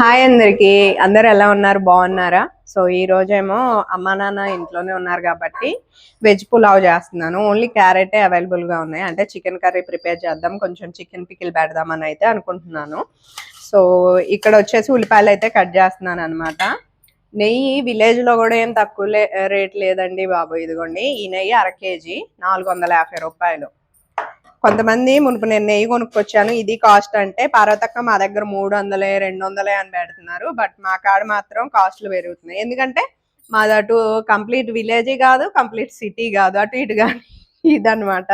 Hi అందరికి. అందరు ఎలా ఉన్నారు? బాగున్నారా? సో ఈ రోజేమో అమ్మా నాన్న ఇంట్లోనే ఉన్నారు కాబట్టి వెజ్ పులావ్ చేస్తున్నాను. ఓన్లీ క్యారెటే అవైలబుల్గా ఉన్నాయి. అంటే చికెన్ కర్రీ ప్రిపేర్ చేద్దాం. కొంచెం చికెన్ పికిల్ పెడదామని అయితే అనుకుంటున్నాను. సో ఇక్కడ వచ్చేసి ఉల్లిపాయలు అయితే కట్ చేస్తున్నాను అనమాట నెయ్యి విలేజ్లో కూడా ఏం తక్కువ లే- రేట్ లేదండి బాబు. ఇదిగోండి. ఈ నెయ్యి అర కేజీ నాలుగు వందల యాభై రూపాయలు. కొంతమంది మునుపు నేను నెయ్యి కొనుక్కొచ్చాను. ఇది కాస్ట్ అంటే పార్వతక్క మా దగ్గర మూడు వందలే రెండు వందలే అని పెడుతున్నారు. బట్ మా కాడ మాత్రం కాస్ట్లు పెరుగుతున్నాయి. ఎందుకంటే మాది అటు కంప్లీట్ విలేజ్ కాదు కంప్లీట్ సిటీ కాదు. అటు ఇటు కానీ ఇదనమాట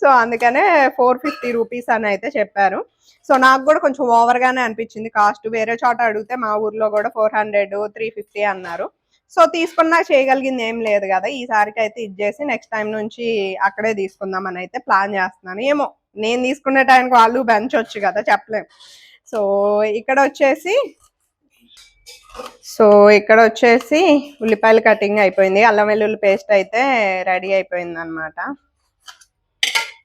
సో అందుకనే ఫోర్ ఫిఫ్టీ రూపీస్ అని అయితే చెప్పారు. సో నాకు కూడా కొంచెం ఓవర్ గానే అనిపించింది కాస్ట్. వేరే చోట అడిగితే మా ఊర్లో కూడా ఫోర్ హండ్రెడ్ త్రీ ఫిఫ్టీ అన్నారు. సో తీసుకున్నా చేయగలిగింది ఏం లేదు కదా. ఈసారికి అయితే ఇది చేసి నెక్స్ట్ టైం నుంచి అక్కడే తీసుకుందాం అని అయితే ప్లాన్ చేస్తున్నాను. ఏమో నేను తీసుకునే టైంకి వాళ్ళు పెంచవచ్చు కదా చెప్పలేం. సో ఇక్కడ వచ్చేసి సో ఇక్కడ వచ్చేసి ఉల్లిపాయలు కటింగ్ అయిపోయింది. అల్లం వెల్లుల్లి పేస్ట్ అయితే రెడీ అయిపోయింది అనమాట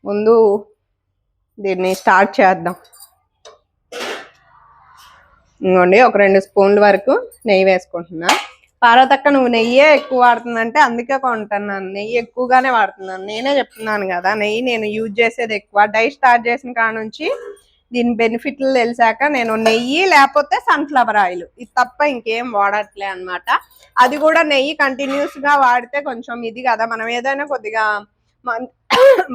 ముందు దీన్ని స్టార్ట్ చేద్దాం. ఇంకోండి ఒక రెండు స్పూన్ల వరకు నెయ్యి వేసుకుంటున్నా. పార్వతక్క నువ్వు నెయ్యే ఎక్కువ వాడుతుందంటే అందుకే కొంటున్నాను. నెయ్యి ఎక్కువగానే వాడుతున్నాను. నేనే చెప్తున్నాను కదా నెయ్యి నేను యూజ్ చేసేది ఎక్కువ. డై స్టార్ట్ చేసిన కాడ నుంచి దీని బెనిఫిట్లు తెలిసాక నేను నెయ్యి లేకపోతే సన్ఫ్లవర్ ఆయిల్ ఇది తప్ప ఇంకేం వాడట్లే అన్నమాట. అది కూడా నెయ్యి కంటిన్యూస్గా వాడితే కొంచెం ఇది కదా. మనం ఏదైనా కొద్దిగా మంత్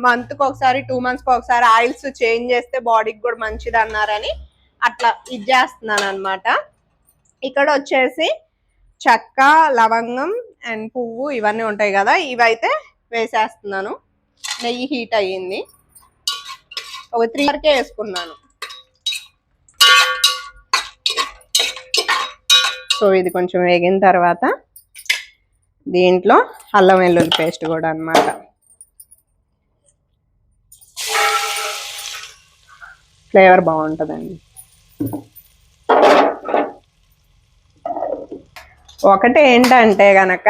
మంత్కి ఒకసారి టూ మంత్స్కి ఒకసారి ఆయిల్స్ చేంజ్ చేస్తే బాడీకి కూడా మంచిది అన్నారని అట్లా ఇది చేస్తున్నాను అనమాట ఇక్కడ వచ్చేసి చెక్క లవంగం అండ్ పువ్వు ఇవన్నీ ఉంటాయి కదా ఇవైతే వేసేస్తున్నాను. నెయ్యి హీట్ అయ్యింది. ఒక త్రీ వరకే వేసుకున్నాను. సో ఇది కొంచెం వేగిన తర్వాత దీంట్లో అల్లం వెల్లుల్లి పేస్ట్ కూడా అన్నమాట. ఫ్లేవర్ బాగుంటుందండి. ఒకటి ఏంటంటే గనక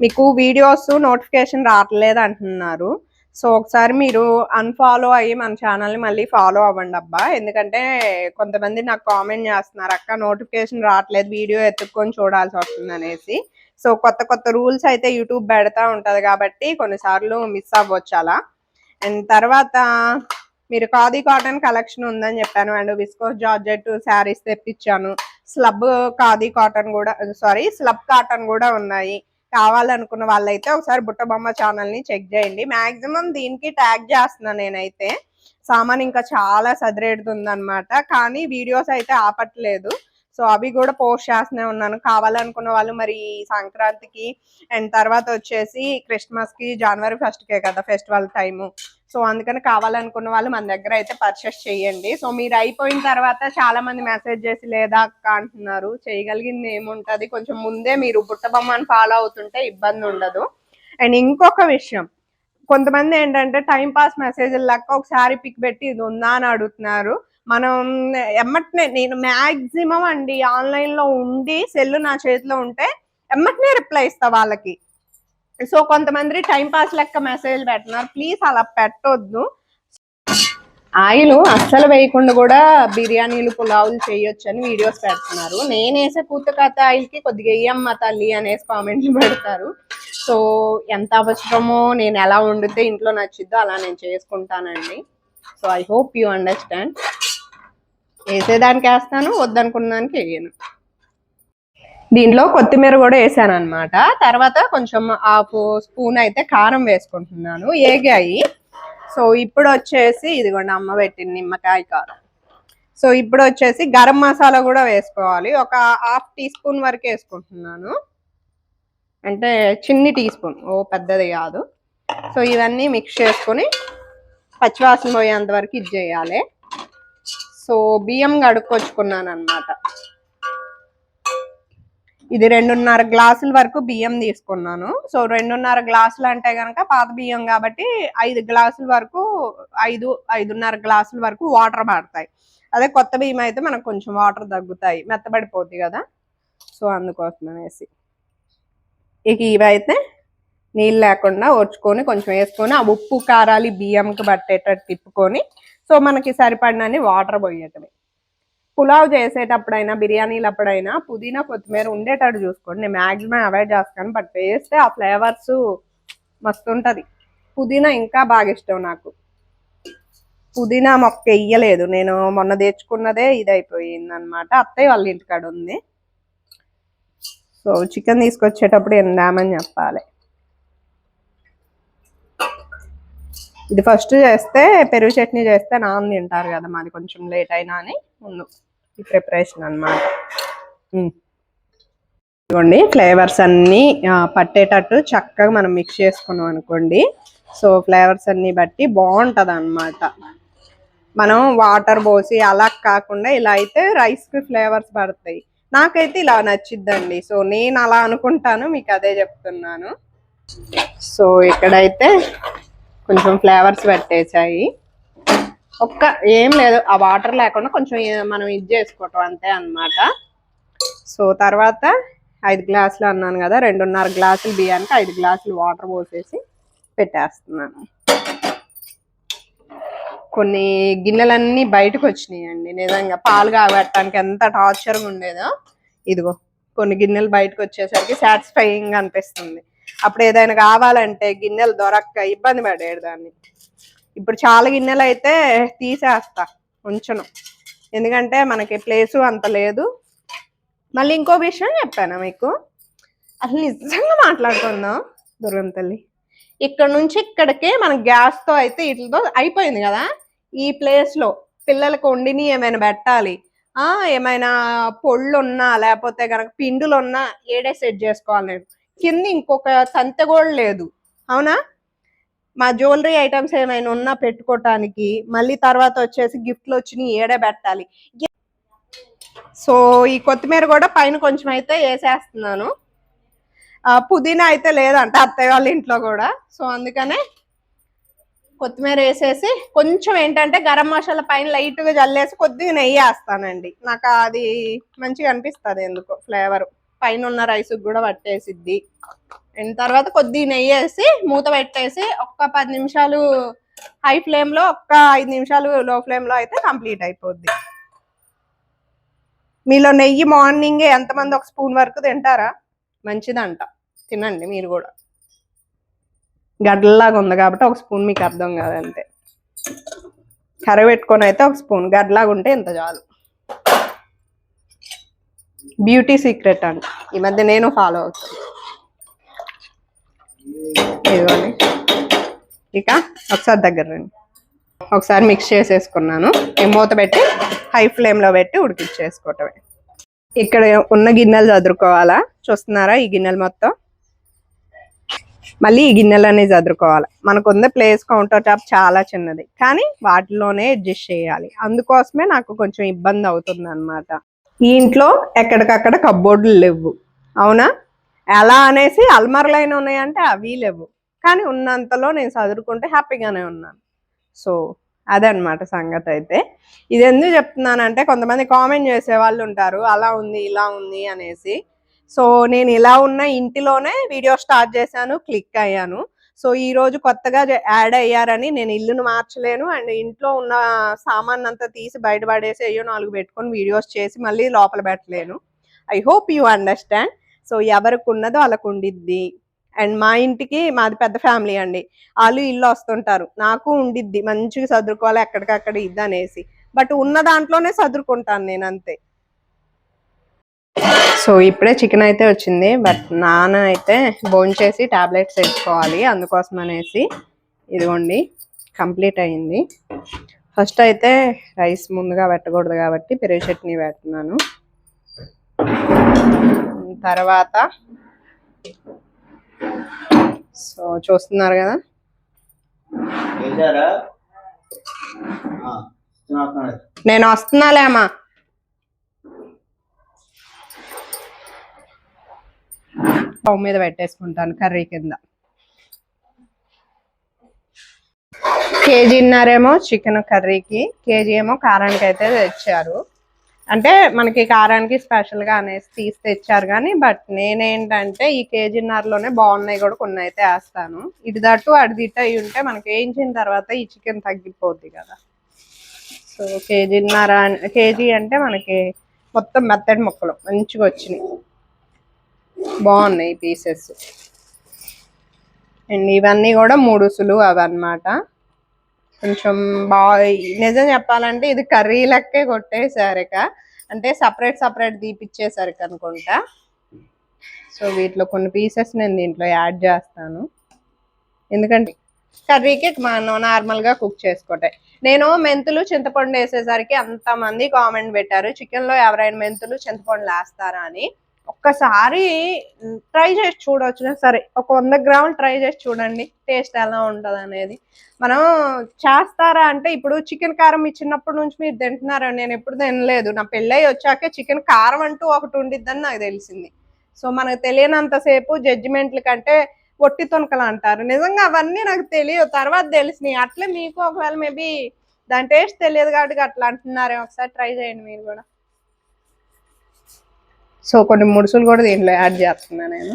మీకు వీడియోస్ నోటిఫికేషన్ రావట్లేదు అంటున్నారు సో ఒకసారి మీరు అన్ఫాలో అయ్యి మన ఛానల్ని మళ్ళీ ఫాలో అవ్వండి అబ్బా. ఎందుకంటే కొంతమంది నాకు కామెంట్ చేస్తున్నారు అక్క నోటిఫికేషన్ రావట్లేదు వీడియో ఎత్తుక్కొని చూడాల్సి వస్తుంది అనేసి. సో కొత్త కొత్త రూల్స్ అయితే యూట్యూబ్ పెడతా ఉంటుంది కాబట్టి కొన్నిసార్లు మిస్ అవ్వచ్చు అలా. అండ్ తర్వాత మీరు ఖాదీ కాటన్ కలెక్షన్ ఉందని చెప్పాను. అండ్ విస్కోస్ జార్జెట్ శారీస్ తెప్పించాను. స్లబ్ ఖాదీ కాటన్ కూడా సారీ స్లబ్ కాటన్ కూడా ఉన్నాయి. కావాలనుకున్న వాళ్ళైతే ఒకసారి బుట్టబొమ్మ ఛానల్ని చెక్ చేయండి. మాక్సిమం దీనికి ట్యాగ్ చేస్తున్నాను నేనైతే. సామాన్ ఇంకా చాలా సదిరేడుతుందనమాట కానీ వీడియోస్ అయితే ఆపట్లేదు. సో అవి కూడా పోస్ట్ చేస్తూనే ఉన్నాను. కావాలనుకున్న వాళ్ళు మరి సంక్రాంతికి అండ్ తర్వాత వచ్చేసి క్రిస్మస్కి జనవరి ఫస్ట్ కే కదా ఫెస్టివల్ టైము. సో అందుకని కావాలనుకున్న వాళ్ళు మన దగ్గర అయితే పర్చేస్ చేయండి. సో మీరు అయిపోయిన తర్వాత చాలా మంది మెసేజ్ చేసి లేదా అక్క అంటున్నారు చేయగలిగింది ఏముంటది? కొంచెం ముందే మీరు బుట్టబొమ్మని ఫాలో అవుతుంటే ఇబ్బంది ఉండదు. అండ్ ఇంకొక విషయం కొంతమంది ఏంటంటే టైం పాస్ మెసేజ్ లెక్క ఒకసారి పిక్ పెట్టి ఇది ఉందా? అని అడుగుతున్నారు. మనం ఎమ్మటనే నేను మాక్సిమం అండి ఆన్లైన్లో ఉండి సెల్ నా చేతిలో ఉంటే ఎమ్మటనే రిప్లై ఇస్తా వాళ్ళకి. సో కొంతమంది టైం పాస్ లెక్క మెసేజ్ పెడుతున్నారు. ప్లీజ్ అలా పెట్టొద్దు. ఆయిల్ అస్సలు వేయకుండా కూడా బిర్యానీలు పులావులు చేయొచ్చు అని వీడియోస్ పెడుతున్నారు. నేను వేసే పూతకాత ఆయిల్కి కొద్దిగా వేయమ్మ తల్లి అనేసి కామెంట్లు పెడతారు. సో ఎంత అవసరమో నేను ఎలా వండితే ఇంట్లో నచ్చిద్దో అలా నేను చేసుకుంటానండి. So I hope you understand. వేసేదానికి వేస్తాను వద్దనుకున్న దానికి వేయను. దీంట్లో కొత్తిమీర కూడా వేసాను అనమాట తర్వాత కొంచెం ఆపు స్పూన్ అయితే కారం వేసుకుంటున్నాను. ఏగాయి. సో ఇప్పుడు వచ్చేసి ఇదిగోండి అమ్మ పెట్టింది నిమ్మకాయ కారం. సో ఇప్పుడు వచ్చేసి గరం మసాలా కూడా వేసుకోవాలి. ఒక హాఫ్ టీ స్పూన్ వరకు వేసుకుంటున్నాను. అంటే చిన్ని టీ స్పూన్. ఓ పెద్దది కాదు. సో ఇవన్నీ మిక్స్ చేసుకొని పచ్చివాసన పోయేంత వరకు ఇది చేయాలి. సో బియ్యం కడుక్కొచ్చుకున్నాను అనమాట ఇది రెండున్నర గ్లాసుల వరకు బియ్యం తీసుకున్నాను. సో రెండున్నర గ్లాసులు అంటే కనుక పాత బియ్యం కాబట్టి ఐదు గ్లాసుల వరకు ఐదు ఐదున్నర గ్లాసుల వరకు వాటర్ పడతాయి అదే కొత్త బియ్యం అయితే మనకు కొంచెం వాటర్ తగ్గుతాయి. మెత్తబడిపోద్ది కదా. సో అందుకోసం అనేసి. ఇక ఇవైతే నీళ్ళు లేకుండా ఒడ్చుకొని కొంచెం వేసుకొని ఆ ఉప్పు కారాలి బియ్యంకి పట్టేటట్టు తిప్పుకొని సో మనకి సరిపడినని వాటర్ పోయేటవి పులావ్ చేసేటప్పుడైనా బిర్యానీలు అప్పుడైనా పుదీనా కొత్తిమీర ఉండేటట్టు చూసుకోండి. నేను మ్యాక్సిమం అవాయిడ్ చేస్తాను బట్ వేస్తే ఆ ఫ్లేవర్స్ మస్తు ఉంటుంది పుదీనా ఇంకా బాగా ఇష్టం నాకు. పుదీనా మొక్క వెయ్యలేదు నేను మొన్న తెచ్చుకున్నదే ఇది అయిపోయింది అనమాట అత్తయ్య వాళ్ళ ఇంటికాడ ఉంది. సో చికెన్ తీసుకొచ్చేటప్పుడు ఎందామని చెప్పాలి. ఇది ఫస్ట్ చేస్తే పెరుగు చట్నీ చేస్తే నాన్ తింటారు కదా మాది కొంచెం లేట్ అయినా అని ముందు. ఈ ప్రిపరేషన్ అనమాట ఇదిగోండి ఫ్లేవర్స్ అన్నీ పట్టేటట్టు చక్కగా మనం మిక్స్ చేసుకున్నాం అనుకోండి. సో ఫ్లేవర్స్ అన్ని బట్టి బాగుంటది అనమాట మనం వాటర్ పోసి అలా కాకుండా ఇలా అయితే రైస్కి ఫ్లేవర్స్ పడతాయి. నాకైతే ఇలా నచ్చిద్దండి. సో నేను అలా అనుకుంటాను మీకు అదే చెప్తున్నాను. సో ఇక్కడైతే కొంచెం ఫ్లేవర్స్ పెట్టేసాయి ఒక్క ఏం లేదు ఆ వాటర్ లేకుండా కొంచెం మనం ఇది చేసుకోవటం అంతే అన్నమాట. సో తర్వాత ఐదు గ్లాసులు అన్నాను కదా రెండున్నర గ్లాసులు బియ్యానికి ఐదు గ్లాసులు వాటర్ పోసేసి పెట్టేస్తున్నాను. కొన్ని గిన్నెలన్నీ బయటకు వచ్చినాయండి నిజంగా పాలు కాబట్టడానికి ఎంత టార్చర్గా ఉండేదో. ఇదిగో కొన్ని గిన్నెలు బయటకు వచ్చేసరికి సాటిస్ఫైయింగ్ అనిపిస్తుంది. అప్పుడు ఏదైనా కావాలంటే గిన్నెలు దొరక్క ఇబ్బంది పడేది దాన్ని. ఇప్పుడు చాలా గిన్నెలు అయితే తీసేస్తా ఉంచను. ఎందుకంటే మనకి ప్లేసు అంత లేదు. మళ్ళీ ఇంకో విషయం చెప్పాను మీకు? అసలు నిజంగా మాట్లాడుకుందాం దుర్గం తల్లి. ఇక్కడ నుంచి ఇక్కడికి మన గ్యాస్తో అయితే వీటితో అయిపోయింది కదా? ఈ ప్లేస్లో పిల్లలకు వండిని ఏమైనా పెట్టాలి? ఆ ఏమైనా పొళ్ళు ఉన్నా లేకపోతే కనుక పిండులు ఉన్నా ఏడే సెట్ చేసుకోవాలి నేను. కింద ఇంకొక సంత కూడా లేదు. అవునా? మా జ్యువెలరీ ఐటమ్స్ ఏమైనా ఉన్నా పెట్టుకోవటానికి మళ్ళీ తర్వాత వచ్చేసి గిఫ్ట్లు వచ్చినాయి ఏడే పెట్టాలి. సో ఈ కొత్తిమీర కూడా పైన కొంచెం అయితే వేసేస్తున్నాను. ఆ, పుదీనా అయితే లేదంట అత్తయ్య వాళ్ళ ఇంట్లో కూడా. సో అందుకనే కొత్తిమీర వేసేసి కొంచెం ఏంటంటే గరం మసాలా పైన లైట్గా జల్లేసి కొద్దిగా నెయ్యి వేస్తానండి. నాకు అది మంచిగా అనిపిస్తుంది ఎందుకో ఫ్లేవర్. పైన ఉన్న రైస్ కూడా పట్టేసిద్ది. అండ్ తర్వాత కొద్దిగా నెయ్యి వేసి మూత పెట్టేసి ఒక్క పది నిమిషాలు హై ఫ్లేమ్లో ఒక్క ఐదు నిమిషాలు లో ఫ్లేమ్లో అయితే కంప్లీట్ అయిపోద్ది. మీలో నెయ్యి మార్నింగ్ ఎంతమంది ఒక స్పూన్ వరకు తింటారా? మంచిదంట. తినండి మీరు కూడా. గడ్డలాగా ఉంది కాబట్టి ఒక స్పూన్ మీకు అర్థం కాదంతే కర్రీ పెట్టుకొని అయితే ఒక స్పూన్. గడ్డలాగా ఉంటే ఇంత చాలు. బ్యూటీ సీక్రెట్ అంట. ఈ మధ్య నేను ఫాలో అవుతాను ఇదిగోండి. ఇక ఒకసారి దగ్గర రండి. ఒకసారి మిక్స్ చేసేసుకున్నాను. మూత పెట్టి హై ఫ్లేమ్లో పెట్టి ఉడికించేసుకోవటమే. ఇక్కడ ఉన్న గిన్నెలు చదురుకోవాలా? చూస్తున్నారా ఈ గిన్నెలు మొత్తం? మళ్ళీ ఈ గిన్నెలన్నీ చదురుకోవాలి? మనకు ప్లేస్ కౌంటర్ టాప్ చాలా చిన్నది. కానీ వాటిలోనే అడ్జస్ట్ చేయాలి. అందుకోసమే నాకు కొంచెం ఇబ్బంది అవుతుంది అనమాట ఈ ఇంట్లో ఎక్కడికక్కడ కబ్బోర్డులు లేవు. అవునా? ఎలా అనేసి అల్మర్లైన ఉన్నాయంటే అవి లేవు. కానీ ఉన్నంతలో నేను చదువుకుంటే హ్యాపీగానే ఉన్నాను. సో అదనమాట సంగతి అయితే. ఇది ఎందుకు చెప్తున్నానంటే కొంతమంది కామెంట్ చేసే వాళ్ళు ఉంటారు. అలా ఉంది ఇలా ఉంది అనేసి. సో నేను ఇలా ఉన్న ఇంటిలోనే వీడియో స్టార్ట్ చేశాను క్లిక్ అయ్యాను. సో ఈ రోజు కొత్తగా యాడ్ అయ్యారని నేను ఇల్లును మార్చలేను. అండ్ ఇంట్లో ఉన్న సామాన్ అంతా తీసి బయటపడేసి అయ్యో నాలుగు పెట్టుకొని వీడియోస్ చేసి మళ్ళీ లోపల పెట్టలేను. I hope you understand. So ఎవరికి ఉన్నదో వాళ్ళకు ఉండిద్ది. అండ్ మా ఇంటికి మాది పెద్ద ఫ్యామిలీ అండి. వాళ్ళు ఇల్లు వస్తుంటారు. నాకు ఉండిద్ది. మంచిగా చదువుకోవాలి ఎక్కడికక్కడ ఇద్దనేసి బట్ ఉన్న దాంట్లోనే చదువుకుంటాను నేను అంతే. సో ఇప్పుడే చికెన్ అయితే వచ్చింది బట్ నాన్న అయితే భోంచేసి టాబ్లెట్స్ వేసుకోవాలి అందుకోసం అనేసి ఇదిగోండి కంప్లీట్ అయింది. ఫస్ట్ అయితే రైస్ ముందుగా పెట్టకూడదు కాబట్టి పెరుగు చట్నీ పెడుతున్నాను. తర్వాత సో చూస్తున్నారు కదా. నేను వస్తున్నాలే స్టవ్ మీద పెట్టేసుకుంటాను కర్రీ కింద. కేజీన్నరేమో చికెన్ కర్రీకి కేజీ ఏమో కారానికి అయితే తెచ్చారు. అంటే మనకి కారానికి స్పెషల్గా అనేసి తీసి తెచ్చారు కానీ బట్ నేనేంటంటే ఈ కేజీన్నరలోనే బాగున్నాయి కూడా కొన్ని అయితే వేస్తాను. ఇటు దట్టు అటు దిట్టు అయి ఉంటే మనకి వేయించిన తర్వాత ఈ చికెన్ తగ్గిపోద్ది కదా. సో సో కేజీన్నర కేజీ అంటే మనకి మొత్తం మెత్తడి ముక్కలు మంచిగా వచ్చినాయి. బాగున్నాయి పీసెస్. అండ్ ఇవన్నీ కూడా మూడు సులువు అవన్నమాట. కొంచెం బాగా నిజం చెప్పాలంటే ఇది కర్రీ లెక్కే కొట్టేసరిక అంటే సపరేట్ సపరేట్ తీపిచ్చేసరికి అనుకుంటా. సో వీటిలో కొన్ని పీసెస్ నేను దీంట్లో యాడ్ చేస్తాను. ఎందుకంటే కర్రీకి మనం నార్మల్గా కుక్ చేసుకుంటాయి నేను మెంతులు చింతపండు వేసేసరికి అంతమంది కామెంట్ పెట్టారు. చికెన్లో ఎవరైనా మెంతులు చింతపండు వేస్తారా అని. ఒక్కసారి ట్రై చేసి చూడవచ్చు సరే ఒక వంద గ్రాములు ట్రై చేసి చూడండి టేస్ట్ ఎలా ఉంటుంది అనేది. మనం చేస్తారా అంటే ఇప్పుడు చికెన్ కారం ఇచ్చినప్పటి నుంచి మీరు తింటున్నారా? నేను ఎప్పుడు తినలేదు. నా పెళ్ళయి వచ్చాకే చికెన్ కారం అంటూ ఒకటి ఉండిద్దని నాకు తెలిసింది. సో మనకు తెలియనంతసేపు జడ్జిమెంట్ల కంటే ఒట్టి తొనకలు అంటారు. నిజంగా అవన్నీ నాకు తెలియదు తర్వాత తెలిసినాయి. అట్లే మీకు ఒకవేళ మేబీ దాని టేస్ట్ తెలియదు కాబట్టి అట్లా అంటున్నారే ఒకసారి ట్రై చేయండి మీరు కూడా. సో కొన్ని ముడుసులు కూడా దీంట్లో యాడ్ చేస్తున్నా నేను.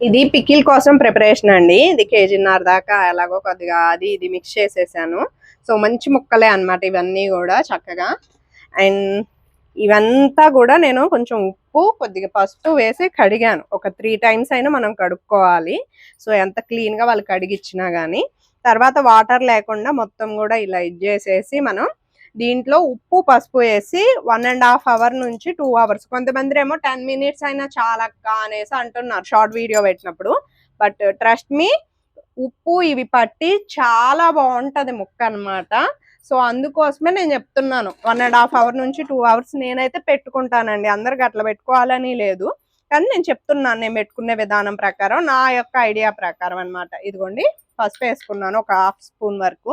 ఇది పికిల్ కోసం ప్రిపరేషన్ అండి. ఇది కేజీన్నర దాకా ఎలాగో కొద్దిగా అది ఇది మిక్స్ చేసేసాను. సో మంచి ముక్కలే అన్నమాట ఇవన్నీ కూడా చక్కగా. అండ్ ఇవంతా కూడా నేను కొంచెం ఉప్పు కొద్దిగా పసుపు వేసి కడిగాను. ఒక త్రీ టైమ్స్ అయినా మనం కడుక్కోవాలి. సో ఎంత క్లీన్గా వాళ్ళు కడిగిచ్చినా కానీ తర్వాత వాటర్ లేకుండా మొత్తం కూడా ఇలా ఇది చేసేసి మనం దీంట్లో ఉప్పు పసుపు వేసి వన్ అండ్ హాఫ్ అవర్ నుంచి టూ అవర్స్ కొంతమంది ఏమో టెన్ మినిట్స్ అయినా చాలక్క అనేసి అంటున్నారు షార్ట్ వీడియో పెట్టినప్పుడు. బట్ ట్రస్ట్ మీ ఉప్పు ఇవి పట్టి చాలా బాగుంటుంది ముక్క అన్నమాట. సో అందుకోసమే నేను చెప్తున్నాను వన్ అండ్ హాఫ్ అవర్ నుంచి టూ అవర్స్ నేనైతే పెట్టుకుంటానండి. అందరికి అట్లా పెట్టుకోవాలని లేదు. కానీ నేను చెప్తున్నాను నేను పెట్టుకునే విధానం ప్రకారం నా యొక్క ఐడియా ప్రకారం అన్నమాట. ఇదిగోండి. పసుపు వేసుకున్నాను ఒక హాఫ్ స్పూన్ వరకు.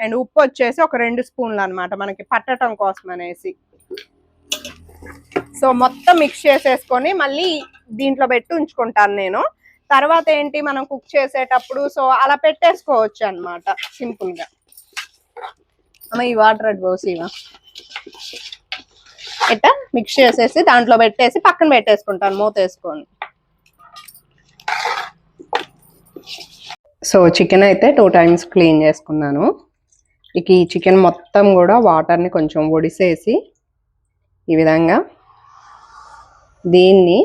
అండ్ ఉప్పు వచ్చేసి ఒక రెండు స్పూన్లు అనమాట మనకి పట్టడం కోసం అనేసి. సో మొత్తం మిక్స్ చేసేసుకొని మళ్ళీ దీంట్లో పెట్టి ఉంచుకుంటాను నేను. తర్వాత ఏంటి మనం కుక్ చేసేటప్పుడు సో అలా పెట్టేసుకోవచ్చు అన్నమాట సింపుల్గా అమ్మ ఈ వాటర్ అడ్ పోసి ఇవా ఇట్లా మిక్స్ చేసేసి దాంట్లో పెట్టేసి పక్కన పెట్టేసుకుంటాను మూత వేసుకొని. సో చికెన్ అయితే టూ టైమ్స్ క్లీన్ చేసుకున్నాను. ఇక ఈ చికెన్ మొత్తం కూడా వాటర్ని కొంచెం ఒడిసేసి ఈ విధంగా దీన్ని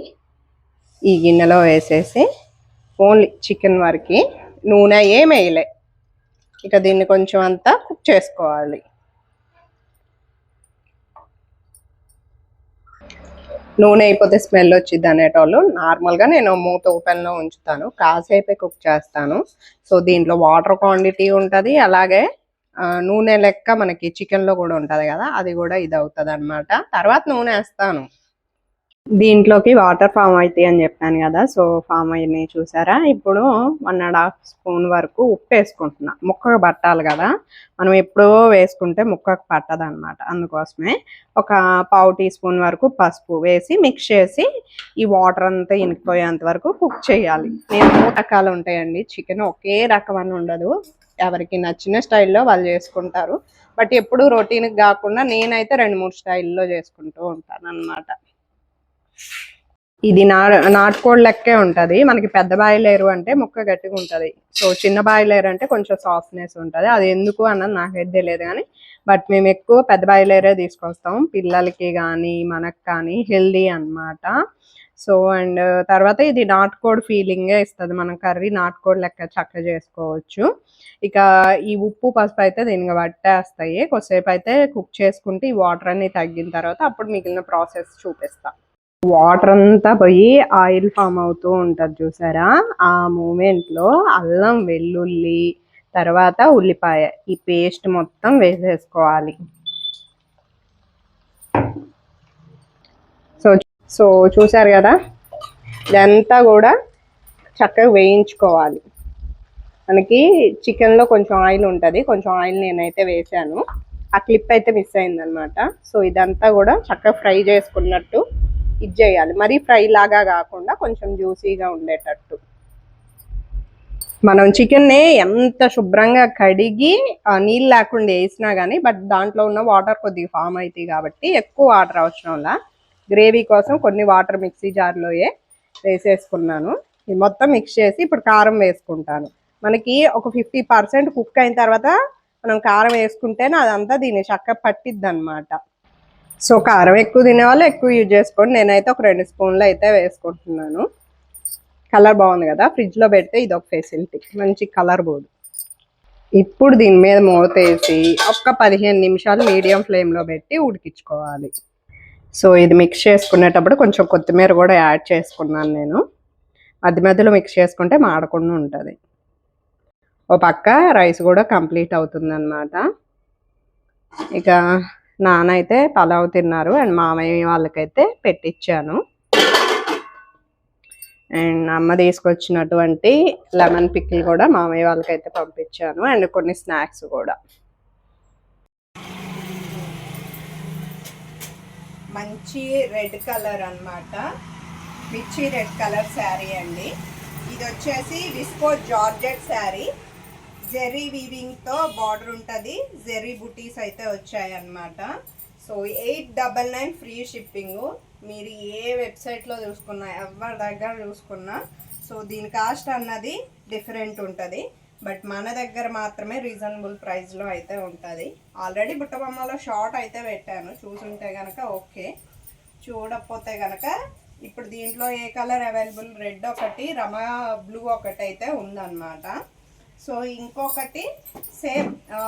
ఈ గిన్నెలో వేసేసి ఓన్లీ చికెన్ వరకు నూనె ఏమేయలే వేయలే. ఇక దీన్ని కొంచెం అంతా కుక్ చేసుకోవాలి. నూనె అయిపోతే స్మెల్ వచ్చింది అనేటోళ్ళు నార్మల్గా నేను మూత ఓపెన్లో ఉంచుతాను. కాసేపే కుక్ చేస్తాను. సో దీంట్లో వాటర్ క్వాంటిటీ ఉంటుంది. అలాగే ఆ, నూనె లెక్క మనకి చికెన్లో కూడా ఉంటుంది కదా అది కూడా ఇది అవుతుంది అనమాట తర్వాత నూనె వేస్తాను. దీంట్లోకి వాటర్ ఫామ్ అవుతాయి అని చెప్పాను కదా సో ఫామ్ అయినాయి చూసారా? ఇప్పుడు వన్ అండ్ హాఫ్ స్పూన్ వరకు ఉప్పు వేసుకుంటున్నా. ముక్కకు పట్టాలి కదా మనం ఎప్పుడో వేసుకుంటే ముక్కకు పట్టదు అనమాట అందుకోసమే ఒక పావు టీ స్పూన్ వరకు పసుపు వేసి మిక్స్ చేసి ఈ వాటర్ అంతా ఇనికిపోయేంత వరకు కుక్ చేయాలి. నేను మూడు రకాలు ఉంటాయండి. చికెన్ ఒకే రకం అని ఉండదు. ఎవరికి నచ్చిన స్టైల్లో వాళ్ళు చేసుకుంటారు. బట్ ఎప్పుడు రొటీన్కి కాకుండా నేనైతే రెండు మూడు స్టైల్లో చేసుకుంటూ ఉంటాను అనమాట ఇది నా నాటుకోడి లెక్కే ఉంటుంది. మనకి పెద్ద బాయిలేరు అంటే ముక్క గట్టిగా ఉంటుంది. సో చిన్న బాయిలేరు అంటే కొంచెం సాఫ్ట్నెస్ ఉంటుంది. అది ఎందుకు అన్నది నాకైతే తెలియదు కానీ బట్ మేము ఎక్కువ పెద్ద బాయిలేరే తీసుకొస్తాం. పిల్లలకి కానీ మనకు కానీ హెల్దీ అన్నమాట. సో అండ్ తర్వాత ఇది నాటుకోడి ఫీలింగే ఇస్తుంది. మనం కర్రీ నాటుకోడి లెక్క చక్క చేసుకోవచ్చు. ఇక ఈ ఉప్పు పసుపు అయితే దీనికి పట్టేస్తాయి కొద్దిసేపు అయితే కుక్ చేసుకుంటే ఈ వాటర్ అన్ని తగ్గిన తర్వాత అప్పుడు మిగిలిన ప్రాసెస్ చూపిస్తాను వాటర్ అంతా పోయి ఆయిల్ ఫామ్ అవుతూ ఉంటుంది చూసారా? ఆ మూమెంట్లో అల్లం వెల్లుల్లి తర్వాత ఉల్లిపాయ ఈ పేస్ట్ మొత్తం వేసేసుకోవాలి. సో సో చూసారు కదా? ఇదంతా కూడా చక్కగా వేయించుకోవాలి. మనకి చికెన్లో కొంచెం ఆయిల్ ఉంటుంది. కొంచెం ఆయిల్ నేనైతే వేసాను. ఆ క్లిప్ అయితే మిస్ అయిందనమాట సో ఇదంతా కూడా చక్కగా ఫ్రై చేసుకున్నట్టు ఇది చేయాలి. మరీ ఫ్రై లాగా కాకుండా కొంచెం జ్యూసీగా ఉండేటట్టు. మనం చికెన్ని ఎంత శుభ్రంగా కడిగి ఆ నీళ్ళు లేకుండా వేసినా కానీ బట్ దాంట్లో ఉన్న వాటర్ కొద్దిగా ఫామ్ అవుతాయి కాబట్టి ఎక్కువ వాటర్ అవసరం వల్ల గ్రేవీ కోసం కొన్ని వాటర్ మిక్సీ జార్లోయే వేసేసుకున్నాను. ఇది మొత్తం మిక్స్ చేసి ఇప్పుడు కారం వేసుకుంటాను. మనకి ఒక ఫిఫ్టీ పర్సెంట్ కుక్ అయిన తర్వాత మనం కారం వేసుకుంటేనే అదంతా దీన్ని చక్క పట్టిద్ది అనమాట సో కారం ఎక్కువ తినేవాళ్ళు ఎక్కువ యూజ్ చేసుకోండి. నేనైతే ఒక రెండు స్పూన్లు అయితే వేసుకుంటున్నాను. కలర్ బాగుంది కదా ఫ్రిడ్జ్లో పెడితే ఇది ఒక ఫెసిలిటీ మంచి కలర్ పోదు ఇప్పుడు దీని మీద మూతేసి ఒక్క పదిహేను నిమిషాలు మీడియం ఫ్లేమ్లో పెట్టి ఉడికించుకోవాలి. సో ఇది మిక్స్ చేసుకునేటప్పుడు కొంచెం కొత్తిమీర కూడా యాడ్ చేసుకున్నాను నేను. మధ్య మధ్యలో మిక్స్ చేసుకుంటే మాడకుండా ఉంటుంది. ఓ పక్క రైస్ కూడా కంప్లీట్ అవుతుంది అన్నమాట ఇక నాన్న అయితే పలావ్ తిన్నారు అండ్ మామయ్య వాళ్ళకైతే పెట్టించాను అండ్ అమ్మ తీసుకొచ్చినటువంటి లెమన్ పిక్కిల్ కూడా మామయ్య వాళ్ళకైతే పంపించాను అండ్ కొన్ని స్నాక్స్ కూడా. మంచి రెడ్ కలర్ అన్నమాట. మిర్చి రెడ్ కలర్ శారీ అండి. ఇది వచ్చేసి విస్కో జార్జెట్ శారీ. జెర్రీ వీవింగ్తో బార్డర్ ఉంటుంది. జెర్రీ బుటీస్ అయితే వచ్చాయి అన్నమాట so eight double nine free shipping. మీరు ఏ వెబ్సైట్లో చూసుకున్నా ఎవరి దగ్గర చూసుకున్నా సో దీని కాస్ట్ అన్నది డిఫరెంట్ ఉంటుంది. బట్ మన దగ్గర మాత్రమే రీజనబుల్ ప్రైస్లో అయితే ఉంటుంది. ఆల్రెడీ బుట్టబొమ్మలో షార్ట్ అయితే పెట్టాను. చూసుంటే కనుక ఓకే. చూడకపోతే కనుక ఇప్పుడు దీంట్లో ఏ కలర్ అవైలబుల్? రెడ్ ఒకటి రమ బ్లూ ఒకటి అయితే ఉందన్నమాట. సో ఇంకొకటి సేమ్తో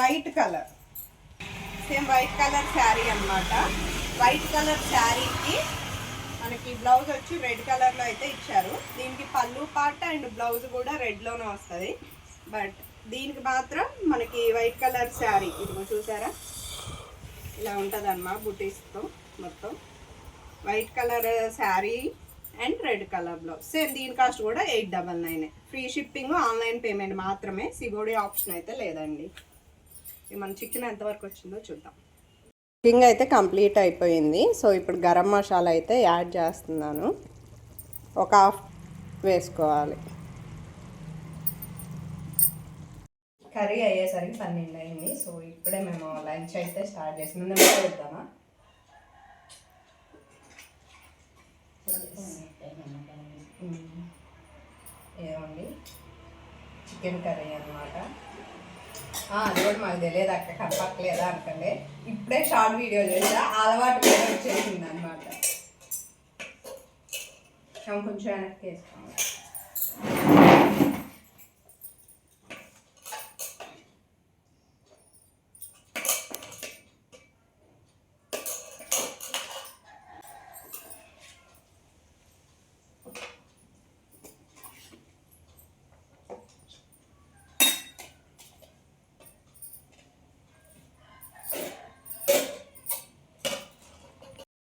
white colour. Same white colour sari అన్నమాట. వైట్ కలర్ శారీకి మనకి బ్లౌజ్ వచ్చి రెడ్ కలర్లో అయితే ఇచ్చారు. దీనికి పళ్ళు పాట అండ్ బ్లౌజ్ కూడా రెడ్లోనే వస్తుంది. బట్ దీనికి మాత్రం మనకి వైట్ కలర్ శారీ ఇదిగో చూసారా? ఇలా ఉంటుంది అన్నమా బుటీస్తో మొత్తం. White colour sari and red కలర్లో సేమ్ దీని కాస్ట్ కూడా eight double nine free shipping online payment మాత్రమే సిగోడి ఆప్షన్ అయితే లేదండి. మన చికెన్ ఎంతవరకు వచ్చిందో చూద్దాం. కుకింగ్ అయితే కంప్లీట్ అయిపోయింది. సో ఇప్పుడు గరం మసాలా అయితే యాడ్ చేస్తున్నాను. ఒక హాఫ్ వేసుకోవాలి. కర్రీ అయ్యేసరికి పన్నెండు అయింది. సో ఇప్పుడే మేము లంచ్ అయితే స్టార్ట్ చేసినాం చూద్దామా మ్మ్. ఏమండి? చికెన్ కర్రీ అనమాట అది కూడా మాకు తెలియదు అక్క కనపట్లేదా అనుకోండి. ఇప్పుడే షార్ట్ వీడియో చేసా అలవాటు మీద వచ్చేసింది అనమాట కొంచెం వెనక్కి వేసుకోండి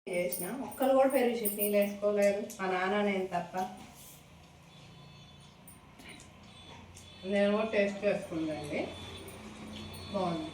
చేసిన వేసుకోలేరు చట్నీలు వేసుకోలేదు. మా నాన్న నేను తప్ప. నేను కూడా టేస్ట్ చేసుకుందండి. బాగుంది.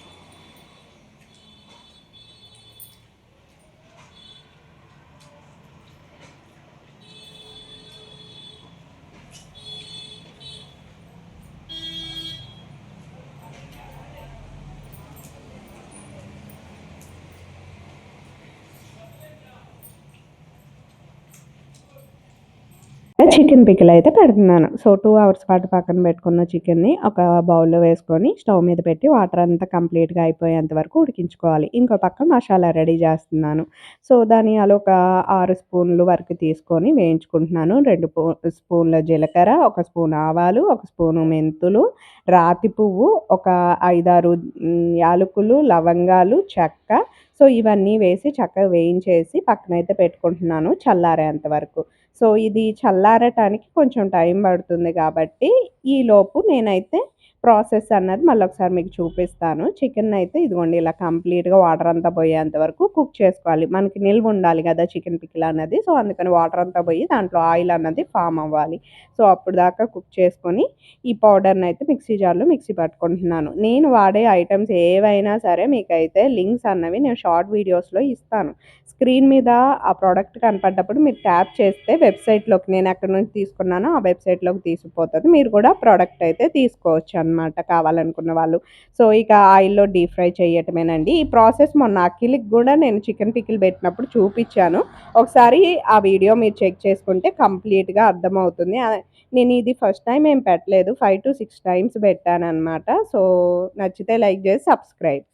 చికెన్ పికిల్ అయితే పెడుతున్నాను. సో టూ అవర్స్ పాటు పక్కన పెట్టుకున్న చికెన్ని ఒక బౌల్లో వేసుకొని స్టవ్ మీద పెట్టి వాటర్ అంతా కంప్లీట్గా అయిపోయేంత వరకు ఉడికించుకోవాలి. ఇంకో పక్క మసాలా రెడీ చేస్తున్నాను. సో దాని అలా ఒక ఆరు స్పూన్లు వరకు తీసుకొని వేయించుకుంటున్నాను. రెండు స్పూన్ల జీలకర్ర ఒక స్పూన్ ఆవాలు ఒక స్పూను మెంతులు రాతి పువ్వు ఒక ఐదారు యాలకులు లవంగాలు చెక్క. సో ఇవన్నీ వేసి చక్కగా వేయించేసి పక్కనైతే పెట్టుకుంటున్నాను చల్లారేంత వరకు. సో ఇది చల్లారటానికి కొంచెం టైం పడుతుంది కాబట్టి ఈలోపు నేనైతే ప్రాసెస్ అన్నది మళ్ళీ ఒకసారి మీకు చూపిస్తాను. చికెన్ అయితే ఇదిగోండి ఇలా కంప్లీట్గా వాటర్ అంతా పోయేంత వరకు కుక్ చేసుకోవాలి. మనకి నిల్వ ఉండాలి కదా చికెన్ పికిల్ అన్నది. సో అందుకని వాటర్ అంతా పోయి దాంట్లో ఆయిల్ అన్నది ఫామ్ అవ్వాలి. సో అప్పుడు దాకా కుక్ చేసుకొని ఈ పౌడర్ని అయితే మిక్సీ జార్లో మిక్సీ పట్టుకుంటున్నాను. నేను వాడే ఐటమ్స్ ఏవైనా సరే మీకైతే లింక్స్ అన్నవి నేను షార్ట్ వీడియోస్లో ఇస్తాను. స్క్రీన్ మీద ఆ ప్రోడక్ట్ కనపడ్డప్పుడు మీరు ట్యాప్ చేస్తే వెబ్సైట్లోకి నేను ఎక్కడి నుంచి తీసుకున్నానో ఆ వెబ్సైట్లోకి తీసుకుపోతుంది. మీరు కూడా ప్రోడక్ట్ అయితే తీసుకోవచ్చు అన్నమాట. అనమాట కావాలనుకున్న వాళ్ళు. సో ఇక ఆయిల్లో డీప్ ఫ్రై చేయటమేనండి. ఈ ప్రాసెస్ మొన్న అఖిలికి కూడా నేను చికెన్ పికిల్ పెట్టినప్పుడు చూపించాను. ఒకసారి ఆ వీడియో మీరు చెక్ చేసుకుంటే కంప్లీట్గా అర్థమవుతుంది. నేను ఇది ఫస్ట్ టైం ఏం పెట్టలేదు. ఫైవ్ టు సిక్స్ టైమ్స్ పెట్టాను అనమాట సో నచ్చితే లైక్ చేసి సబ్స్క్రైబ్.